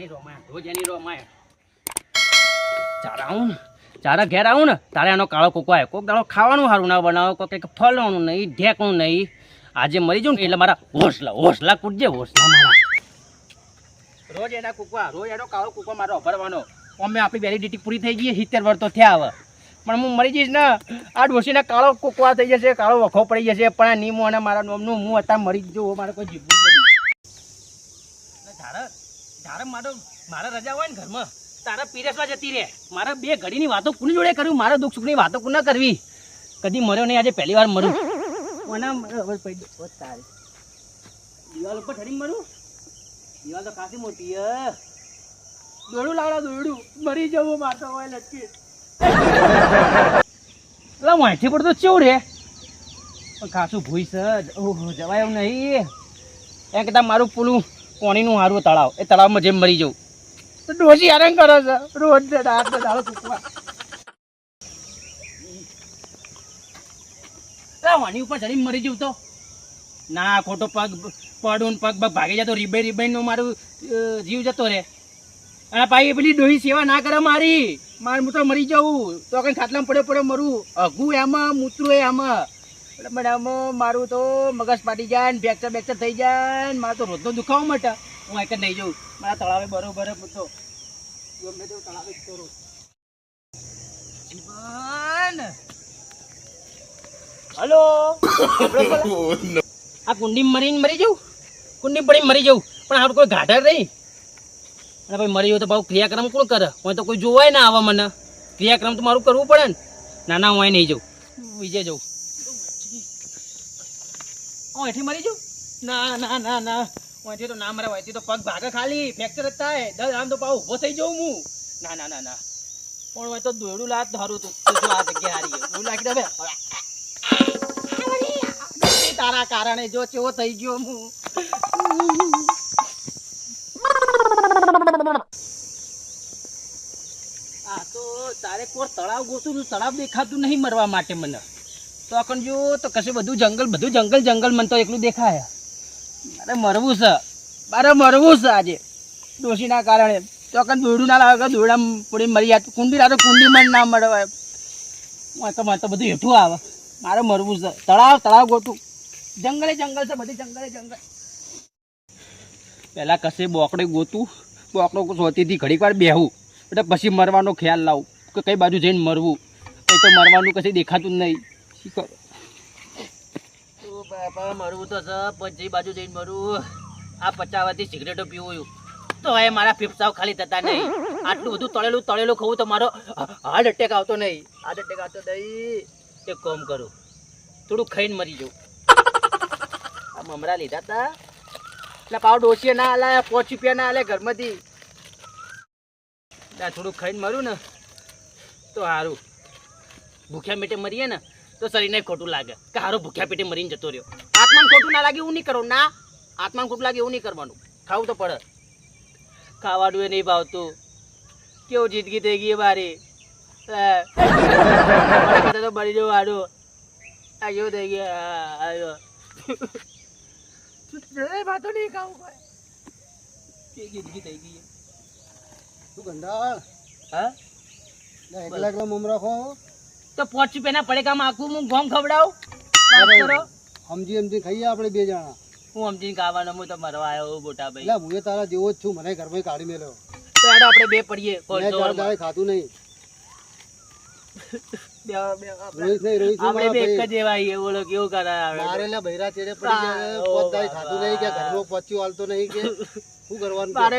એની ઘેર આવું ને, તારે એનો કાળો કોકો આવે કોક દાડો ખાવાનું સારું ના બનાવો કોઈ કંઈક ફળવાનું નહીં, ઢેકણું નહીં. આજે મરી જાઉં એટલે મારા હોસલા હોસલા કૂટજે હોસલા મારા. રોજ એના કૂકવા રોજ એનો કાળો કૂકો મારો ભરવાનો અમે આપણી વેલિડિટી પૂરી થઈ ગઈ, સિત્તેર વર્ષ થયા હવે. પણ હું મરી જઈશ ને, આ વર્ષીના કાળો કૂકવા થઈ જશે, કાળો વખો પડી જશે, પણ આ નીમો અને મારા નોમનું હું અત્યારે મરી જ જવું મારે કોઈ જીવવું નહીં ધારે ધારે મારો મારે રજા હોય ને ઘરમાં, તારા પીરસવા જતી રહે. મારા બે ઘડીની વાતો કોની જોડે કરું? મારા દુઃખ સુખની વાતો કોને કરવી? કદી મર્યો નહીં, આજે પહેલી વાર મરું. કોના તારે. દિવાલ ઉપર ચડીને મરું? દિવાલ તો કાફી મોટી હે દોડું, લાવડા, દોડું. મરી જવું મારતો હોય લટકી એટલે માહિતી પડતો ચેવું રે ખાસું ભૂઈ ઓહો, જવાય એવું નહીં. એ કહેતા મારું પેલું કોણીનું હારું તળાવ. એ તળાવમાં જેમ મરી જવું. ડોસી હેરાન કરે છે. રોજ દાડો કૂકવા લા ઉપર ચડીને મરી જવું તો? ના, ખોટો પગ પડું પગ પગ ભાગી જતો, રીબે નું મારું જીવ જતો રે અને ભાઈ પેલી ડોહી સેવા ના કરે મારી. મારે હું તો મરી જાઉં તો કઈ ખાટલામાં પડ્યો પડ્યો મરું. અઘું એમાં, મૂતરું એમાં. એટલે મને આમાં મારું તો મગજ પાટી જાય ને ફ્રેક્ચર બેક્ચર થઈ જાય ને મારે તો રોજનો દુખાવો મટે. હું એક નહીં જઉં. મારા તળાવે બરોબર પૂછો. ગમે તેવું તળાવે જ કરું જીવન! હલો? આ કુંડી મરીને મરી જવું? કુંડી પડીને મરી જવું? પણ આપણે કોઈ ગાઢર નહીં. અને ભાઈ મરી જવું તો ભાવ ક્રિયાક્રમ કોણ કરે? હું તો કોઈ જોવાય ના આવે મને. ક્રિયાક્રમ તો મારું કરવું પડે ને. ના ના હું નહીં જઉં. વિજય જઉં. હું અહીંથી મરી જઉં? ના ના ના ના. હું અહીંથી તો ના મરે અહીંથી તો પગ ભાગે ખાલી. ફ્રેક્ચર જ થાય. દર આમ તો પાવ ઊભો થઈ જાઉં હું. ના ના ના ના. પણ હોય તો દોડું લાત ધારું તું. તો જો આ જગ્યા હારી દોડું લાગી દે તારા કારણે જો ચેવો થઈ ગયો હું. આ તો તારે કોઈ તળાવ ગોતું તળાવ દેખાતું નહીં મરવા માટે મને. તો અકણ જો તો કશું બધું જંગલ બધું જંગલ જંગલ મને તો એકલું દેખાય. મારે મરવું છે. મારે મરવું છે આજે. ડોશીના કારણે. તો અકણ દોડું ના કે દોડા પૂરી મરી જાય? કુંડી લાગે કુંડી મને ના મળવાય મને તો મને તો બધું હેઠું આવે. મારે મરવું છે. તળાવ તળાવ ગોતું જંગલે જંગલ છે, બધી જંગલે જંગલ. પહેલા કશે બોકડે ગોતું. બોકડો સોતીથી ઘડીક વાર બેહું. એટલે પછી મરવાનો ખ્યાલ લાવું. કે કઈ બાજુ જઈને મરવું. એ તો મરવાનું કશું દેખાતું જ નહીં. ઓ બાપા મરવું તો છે પછી બાજુ જઈને મરું આ પચાવવાથી સિગરેટો પીવું તો એ મારા ફેફસાવ ખાલી થતા નહીં. આટલું તળેલું તળેલું ખાવું તો મારો હાર્ટ એટેક આવતો નહીં. હાર્ટ એટેક આવતો નહીં. એક કોમ કરું. થોડું ખાઈને મરી જવું આ મમરા લીધા તા. એટલે પાવ ડોસીએ ના આલે, પાંચ રૂપિયા ના આલે ઘરમાંથી. થોડું ખાઈને મરું ને. તો સારું. ભૂખ્યા મીઠે મરીએ ને. તો શરીરને ખોટું લાગે કે હારો ભૂખ્યા પેટે મરીને જતો રહ્યો. આત્માને ખોટું ના લાગે એવું નહીં કરો. ના આત્માને ખોટું લાગે એવું નહીં કરવાનું. ખાવું તો પડે. ખાવાનું એ નહીં ભાવતું. કેવું જિંદગી થઈ ગઈ મારી. તો મરી જવું હારું. આ કેવું થઈ ગયું? ભાતો નહીં ખાવું કે જિંદગી થઈ ગઈ? તું ગંડાળ હા? એક લાખ એકલા મમરા ખો તો પાંચ રૂપિયાના પડેકામાં આખું હું ગોમ ખવડાવું? સમજી સમજી ખાઈએ આપણે બે જણા. હું સમજીને ખાવાનો હું તો મરવા આવ્યો મોટા ભાઈ. હું એ તારા જેવો જ છું મને ઘરમાં કાઢી મેલ્યો. તો હેડો આપણે બે પડીએ મેં કોલ ચાર જોરમાં. દાડે ખાધું નહીં. બે બે આપણે રોહિત નહીં રોહિત આપણે બે એક જ એવા છીએ બોલો કેવું કરાવે લે બૈરા ચેડે પડી ગયા ઓ પોત નહીં કે ઘરમાં પચ્યું હાલતો નહીં કે? શું કરવાનું? મારે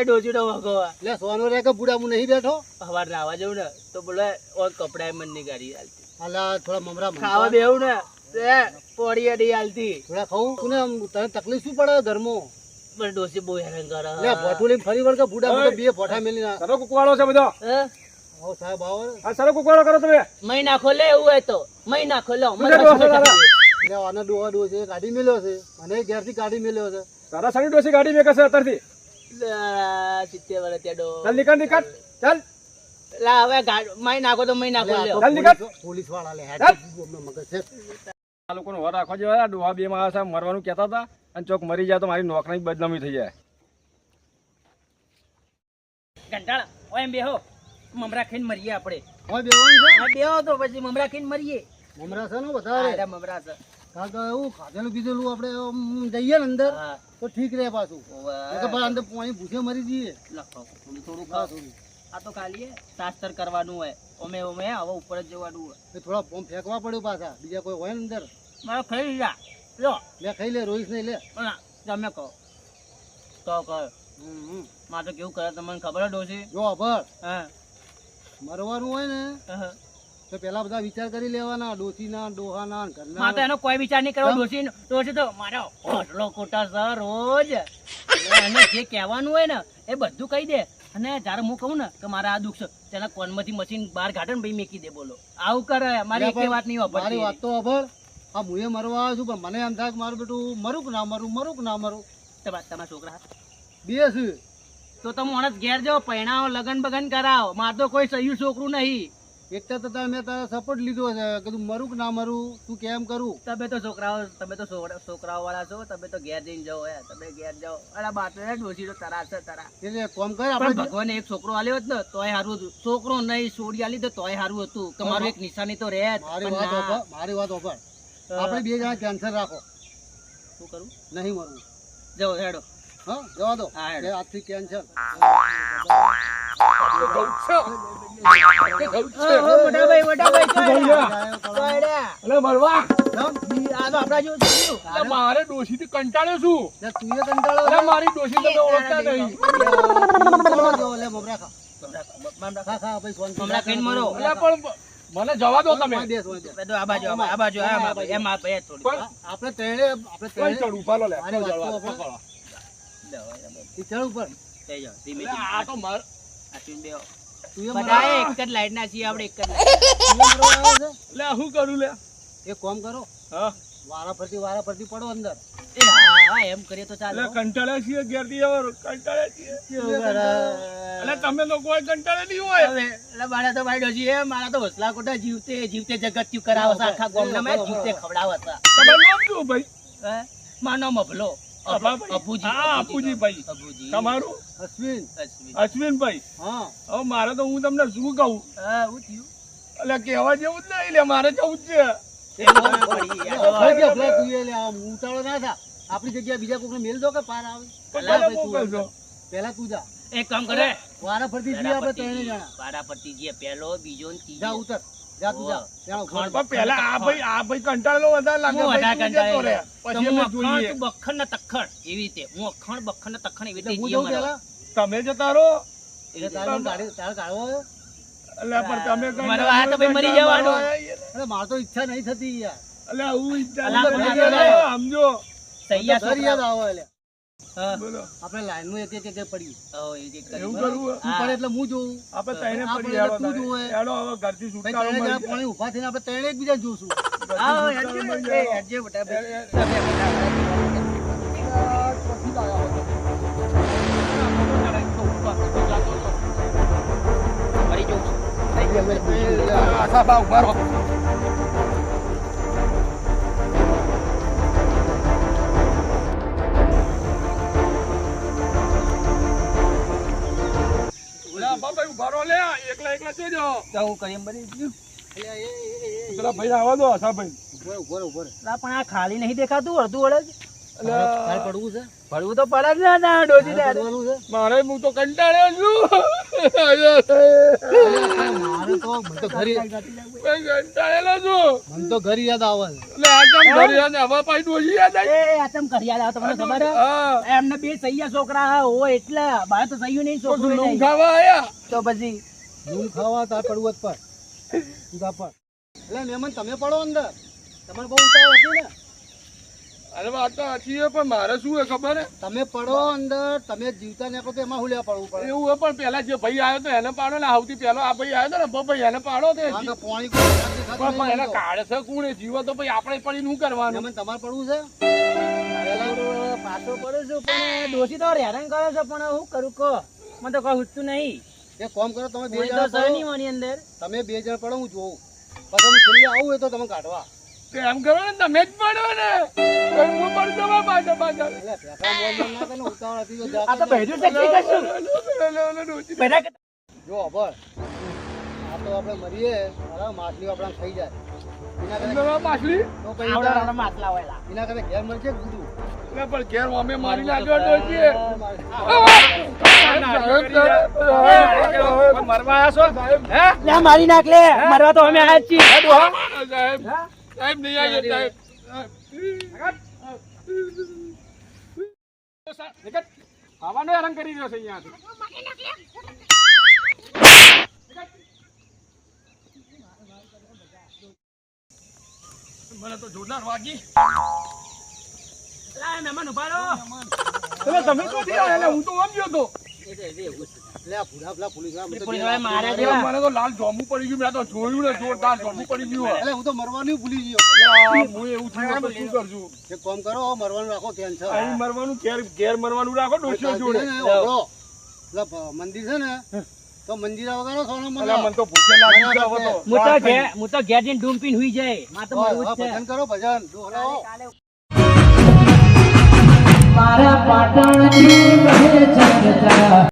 સોનો રે કે બુડા હું નહીં બેઠો? સવારે નાવા જવું ને તો બોલે ઓર કપડા મનની ગાડી હાલતી. અલા થોડા મમરા ખાવા દેવું ને? તે પોડી અડી હાલતી. થોડા ખાવું તને તને તકલીફ શું પડે ધર્મો? પણ ડોસી બહુ હેરાન કરે. લે ભોઠું લઈને ફરી વળગે બુડા મને બે ફોટા મેલી ના સરો કુકવાળો છે બધો. હે? આવો સાહેબ આવો. આ સરો કુકવાળો કરો તમે. મહી નાખો લે એવું હોય તો. મહી નાખો લો મને છે લે આને ડોવા ડો છે ગાડી મેલ્યો છે. મને ઘેરથી ગાડી મેલ્યો છે. તારા સારી ડોસી ગાડી મેં કશે અત્યારથી? સિત્તેર વર્ષ ત્યાં ડો ચાલ નીકળ નીકળ. ચાલ. લા હવે ગાડ- નાખો તો મહી નાખો. લ્યો ચાલ પોલીસવાળા લે ચાલ. મગજ છે આ લોકોનો વર રાખવા જેવા ડોહા બે માણસ આમ મરવાનું કહેતા હતા અને ચોક મરી જાય તો મારી નોકરી બદનામી થઈ જાય. કંટાળા. ઓય બેહો. મમરા ખાઈને મરીએ આપણે. છે? બેહો તો પછી મમરા ખાઈને મરીએ. મમરા છે ને વધારે? એરા મમરા છે. કારણ કે એવું ખાધેલું પીધેલું આપણે જઈએ ને અંદર તો ઠીક રહે પાછું. અંદર પાણી ભૂસે મરી જઈએ. થોડું ખાસ થોડું. આ તો ખાલી શાસ્ત્ર કરવાનું હોય. ઓમે ઓમે હવે ઉપર જ જવાનું હોય. થોડા બોમ્બ ફેંકવા પડ્યું પાછા. બીજા કોઈ હોય ને અંદર? મારો ખાઈ જા લો. લે ખાઈ લે રોહિત નહીં લે તમે કહો. તો કહો. તો કેવું કરે તમને ખબર ડોસી જો અભર હા. મરવાનું હોય ને તો પેલા બધા વિચાર કરી લેવાના ડોસીના ડોહાના માં તો ઘરના એનો કોઈ વિચાર નહીં કરવાનો ડોસી ડોશી તો મારો હોટલો કોટા સર રોજ. એને જે કહેવાનું હોય ને એ બધું કહી દે. અને જ્યારે હું કહું ને કે મારે આ દુઃખ છે તેના કોનમાંથી મશીન બહાર કાઢે ને ભાઈ મેકી દે બોલો. આવું કરે મારી એક વાત નહીં મારી વાત તો અભર આ મુએ મરવા આવ્યો છું પણ મને એમ થાય કે મારું બેટું મરું કે ના મરું મરું કે ના મરું. તમારા તમારા છોકરા. બેસ તો તમે ઓણસ ઘેર જાઓ પૈણાઓ લગન બગન કરાવો. માર તો કોઈ સહ્યું છોકરું નહીં. એકતા તો મેં તારા સપોર્ટ લીધો છે. કીધું મરું કે ના મરું? તું કેમ કરું? તમે તો છોકરાઓ તમે તો છોકરાઓ વાળા છો. તમે તો ઘેર જઈને જાઓ હે. તમે ઘેર જાઓ. અરે બાપ રે ડોસી તો તરા છે તરા. એટલે કોમ કર આપણે ભગવાને એક છોકરો આલ્યો હતો ને તોય સારું હતું. છોકરો નહીં છોડી આલી તો તોય સારું હતું. કે મારું એક નિશાની તો રહે મારી વાત. મારી વાત ઓફર આપણે બે જણા કેન્સર રાખો. શું કરું? નહીં મરું. જાઓ હેડો. હા જવા દો. હા, હેડો. એ આજથી કેન્સર ઓહો, ડોશી તો જેવું મારે ડોશીથી કંટાળ્યો છું. લે તું એ કંટાળો મારી ડોશી તમે ઓળખતા નહીં. મરો. મને જવા દો તમે. આ બાજુ આ બાજુ, એમ આ ભાઈ થોડી. પણ આપણે ત્રણે આપણે કોઈ ચડ ઉપાડો લે મારી તો લે, ચડ ઉપર. થઈ જાઓ, ધીમે આ તો માર આ ચીન બેહો. બધા એક જ લાઈટ ના છીએ આપણે એક જ લાઈટ? લે શું કરું લે. એક કોમ કરો. હા. વારા ફરતી વારા ફરતી પડો અંદર. એ હા. હા, એમ કરીએ તો ચાલે છીએ છીએ. એટલે તમે લોકો કંટાળે નહીં હોય. હવે, એટલે મારા તો ભાઈ એ મારા તો હોસલા કોટા જીવતે જીવતે જગત્યું કરાવતા આખા જીવતે ખવડાવતા છે. તમારું નામ શું ભાઈ? મારો નામ અભલો. અભુજી તમારું? અશ્વિન. અશ્વિન. અશ્વિનભાઈ હા. હવે મારે તો હું તમને શું કહું? એટલે કહેવા જેવું જ નહીં લે મારે જવું જ છે. ના થા. આપણી જગ્યાએ બીજા કોકને મેલ દો કે પાર આવે? પેલા તું મોકલશો પહેલા તું જા. એક કામ કરે. વારા ફરતી જઈએ આપણે ત્રણે જણા. પેલો બીજો ને જા ત્રીજો ઉતર. જા તું જા ત્યાં ઊભો રહે. પણ પહેલા આ ભાઈ આ ભાઈ કંટાળેલો વધારે લાગે હું ભાઈ વધારે તું જતો રહે. કંટાળેલો. તો પછી અમે જોઈએ બખણ ને તખણ એવી રીતે હું અખણ બખણ ને તખણ એવી રીતે હું જીવ જઉં મારો. પહેલા તમે જતા રહો એટલે તારે ગાડી તારે કાઢવો હોય? એટલે પણ તમે મારો આ તો ભાઈ મરી જવાનો. અરે મારે તો ઈચ્છા નહીં થતી યાર એટલે હું ઈચ્છા સમજો તૈયાર યાદ. એટલે આપણે લાઈનમાં એક એક એક એક પડી. એવું કરવું એટલે હું જોઉં આપણે તઈને પડી તું જોવે. હેડો હવે ઘરથી ભાઈ છુટકારો મળી પાણી ઊભા થઈને આપણે ત્રણે એકબીજા જોશું હા. પછી લાયા હતો. મરી છું. આખા બા ઊભા રહો. બાપા ઊભા રહો લે એકલા એકલા જોજો તો હું કરી એમ બની ગયું. પેલા ભાઈ આવવા દો આશા ભાઈ ઊભો ઊભો પણ આ ખાલી નહીં દેખાતું અડધું અડધ પડવું છે? ભરવું તો પડે જ ના ડોસી તારે તારે. પડવાનું છે? મારે હું તો કંટાળ્યો છું. મારે તો મને તો ઘરે કંટાળેલો છું. મને તો ઘર યાદ આવે એટલે આ ઘરે આને હવા પાઈ ડોસી યાદ આવી? એ આ તમ કરી આલ્યા, તમને ખબર એમને બે સૈયા છોકરા હોય એટલે બાર તો સૈયું નહીં છોકરું લૂમ ખાવા આયા? તો પછી? હું ખાવા તાર પડવું જ પર. તું એટલે મહેમાન તમે પડો અંદર. તમારે બહુ ઉતાવળ હતી ને? અરે વાત તો સાચી છે પણ મારે શું છે ખબર હે તમે પડો અંદર તમે જીવતા નીકળો તો એમાં હું લેવા પડવું પડે? એવું હે પણ પેલા જે ભાઈ આવ્યો તો એને પાડો ને સૌથી પહેલો આ ભાઈ આવ્યો તો ને ભાઈ એને પાડો તે કારણ કે પાણી કોઈ વધારે દેખાતું પણ પણ એને કાઢે છે કોણે? જીવો તો ભાઈ આપણે પડીને શું કરવાનું? મહેમાન તમારે પડવું છે? પાછો પડું છું પણ ડોસી તો હેરાન કરે છે પણ હું કરું કહો. મને તો કોઈ હુજતું નહીં. એક કામ કરો તમે બે જણા પડો. અંદર. તમે બે જણ પડો હું જોઉં. પછી હું છેલ્લે આવું એ તો તમે કાઢવા. એમ કરો ને તમે જ પડો ને. હું પડતો માં પાછા પાછા આ તો જાય. બહેરું છે ઠીક છે. શું? પહેલા કે- જો અભર આ તો આપણે મરીએ બરાબર માછલી આપણા ખાઈ જાય. માછલી? તો પછી આવડા આવડા એના કરતા ઘેર મળશે ગુડું એટલે પણ ઘેર અમે મારી નાખ્યો તો છીએ. મરવા આવ્યા છો? સાહેબ મારી નાખ લે મરવા તો અમે આયા છીએ. સાહેબ. સાહેબ નહીં આવીએ ટાઈમ ખાવાનો હેરાન કરી રહ્યો છે અહીંયાથી મને તો જોરદાર વાગી. તમે તમે ક્યાંથી આવ્યા? હું તો આમ ગયો તો. મને. મને મંદિર છે ને તો મંદિર વગર સોનો અલા, મને તો ભૂખે લાગી છે હવે હું તો ઘેર હું તો ઘેર જઈને ડૂમ પીને હુઈ જાય. મારે તો મરવું છે. ભજન કરો ભજન. મારા પાટણ